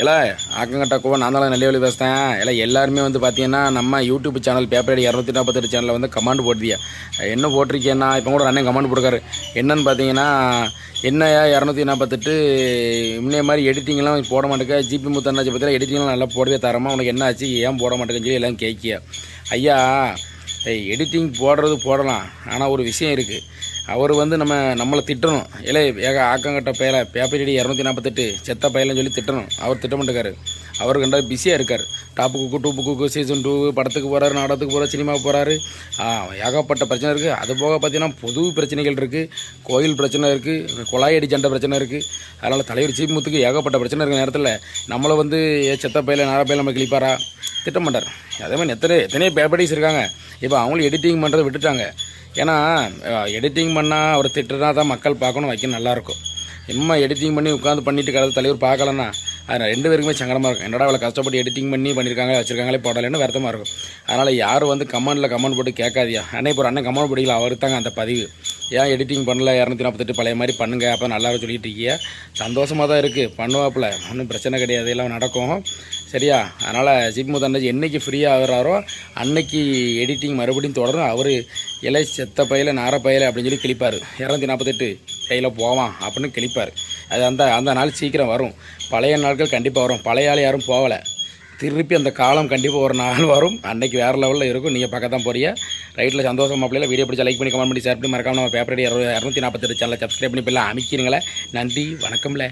இல்லை ஆக்கங்கட்ட கோவம் நான் தான் நல்ல வழி பேசுகிறேன் இல்லை எல்லாருமே வந்து பார்த்தீங்கன்னா நம்ம யூடியூப் சேனல் பேப்பர் இரநூத்தி நாற்பத்தெட்டு சேனலில் வந்து கமெண்ட் போட்டியா என்ன போட்டிருக்கேன்னா இப்போ கூட அண்ணன் கமெண்ட் போட்டுருக்காரு என்னன்னு பார்த்தீங்கன்னா என்னையா இரநூத்தி நாற்பத்தெட்டு முன்னே மாதிரி எடிட்டிங்லாம் போட மாட்டேங்க. ஜிபி முத்தண்ணாச்சி பற்றிலாம் எடிட்டிங்லாம் நல்லா போடவே தரமா. உனக்கு என்ன ஆச்சு? ஏன் போட மாட்டேங்கன்னு சொல்லி எல்லாம் கேட்கியா. ஐயா எடிட்டிங் போடுறது போடலாம். ஆனால் ஒரு விஷயம் இருக்குது அவர் வந்து நம்ம நம்மளை திட்டணும். இல்லை ஏக ஆக்கங்கட்ட பயல. பேப்பர் அடி இரநூத்தி நாற்பத்தெட்டு செத்த பயலன்னு சொல்லி திட்டணும். அவர் திட்டமிட்டுக்காரு அவர் கண்டா பிஸியாக இருக்கார். Top cook dupe cook season two படத்துக்கு போகிறாரு நாடகத்துக்கு போகிறார் சினிமாவுக்கு போகிறாரு ஏகப்பட்ட பிரச்சனை இருக்குது அது போக பார்த்தீங்கன்னா பொது பிரச்சனைகள் இருக்குது கோயில் பிரச்சனை இருக்குது குழாயடி சண்டை பிரச்சனை இருக்குது அதனால் தலைவர் சீமுத்துக்கு ஏகப்பட்ட பிரச்சனை இருக்கிற நேரத்தில் நம்மளை வந்து ஏ செத்த பையில நார நம்ம கிளிப்பாரா திட்ட மாட்டார் அதே மாதிரி எத்தனை எத்தனையோ பேப்படிஸ் இருக்காங்க. இப்போ அவங்களும் எடிட்டிங் பண்ணுறதை விட்டுட்டாங்க. ஏன்னா எடிட்டிங் பண்ணால் அவர் திட்டுனா தான் மக்கள் பார்க்கணும் வைக்க நல்லாயிருக்கும் இம்மா எடிட்டிங் பண்ணி உட்காந்து பண்ணிட்டு கடவுள் தலைவர் பார்க்கலன்னா அது ரெண்டு பேருக்குமே சங்கடமாக இருக்கும். என்னடா அவளை கஷ்டப்பட்டு எடிட்டிங் பண்ணி பண்ணியிருக்காங்க வச்சிருக்காங்களே போடலைன்னு வருத்தமாக இருக்கும். அதனால் யாரும் வந்து கமெண்டில் கமெண்ட் போட்டு கேட்காதியா அண்ணே இப்போ ஒரு அண்ணன் கமெண்ட் பிடிக்கல அவருக்கு தாங்க அந்த பதிவு. ஏன் எடிட்டிங் பண்ணல? இரநூத்தி நாற்பத்தெட்டு பழைய மாதிரி பண்ணுங்க. அப்போ நல்லா சொல்லிட்டு இருக்கீங்க சந்தோஷமாக தான் இருக்குது பண்ணுவாப்புல. ஒன்றும் பிரச்சனை கிடையாது. எல்லாம் நடக்கும். சரியா? அதனால் ஜிப்மு தண்டஜி என்றைக்கு ஃப்ரீயாக ஆகுறாரோ அன்னைக்கு எடிட்டிங் மறுபடியும் தொடரும். அவர் இலை செத்த பையில நார பையில அப்படின்னு சொல்லி கிழிப்பார். இரநூத்தி நாற்பத்தெட்டு கையில் போவான் அப்படின்னு கிழிப்பார். அது அந்த அந்த நாள் சீக்கிரம் வரும். பழைய நாட்கள் கண்டிப்பாக வரும். பழைய ஆள் யாரும் போகலை. திருப்பி அந்த காலம் கண்டிப்பாக ஒரு நாள் வரும். அன்னைக்கு வேறு லெவலில் இருக்கும். நீங்கள் பக்கத்தான் தான் போறிய ரைட்டில் சந்தோஷம் மாப்பிள்ளைல வீடியோ பிடிச்சா லைக் பண்ணி கமெண்ட் பண்ணி ஷேர் பண்ணி மறக்காம நம்ம பேப்பர் இரநூத்தி நாற்பத்தெட்டு சேனலை சப்ஸ்கிரைப் பண்ணி போய் அமைக்கிறீங்களே. நன்றி வணக்கம்ல.